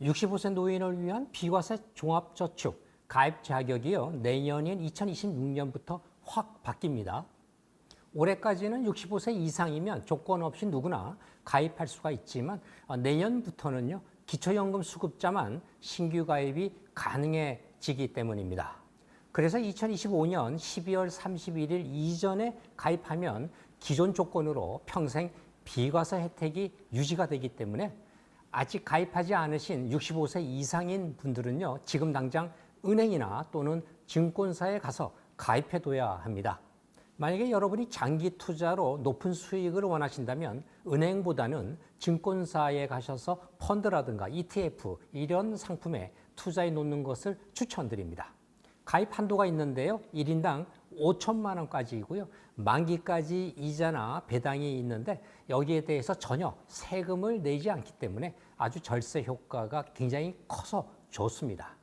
65세 노인을 위한 비과세 종합저축 가입 자격이요. 내년인 2026년부터 확 바뀝니다. 올해까지는 65세 이상이면 조건 없이 누구나 가입할 수가 있지만 어, 내년부터는요. 기초연금 수급자만 신규 가입이 가능해지기 때문입니다. 그래서 2025년 12월 31일 이전에 가입하면 기존 조건으로 평생 비과세 혜택이 유지가 되기 때문에 아직 가입하지 않으신 65세 이상인 분들은요, 지금 당장 은행이나 또는 증권사에 가서 가입해둬야 합니다. 만약에 여러분이 장기 투자로 높은 수익을 원하신다면 은행보다는 증권사에 가셔서 펀드라든가 ETF 이런 상품에 투자해 놓는 것을 추천드립니다. 가입 한도가 있는데요. 1인당 5천만 원까지이고요. 만기까지 이자나 배당이 있는데 여기에 대해서 전혀 세금을 내지 않기 때문에 아주 절세 효과가 굉장히 커서 좋습니다.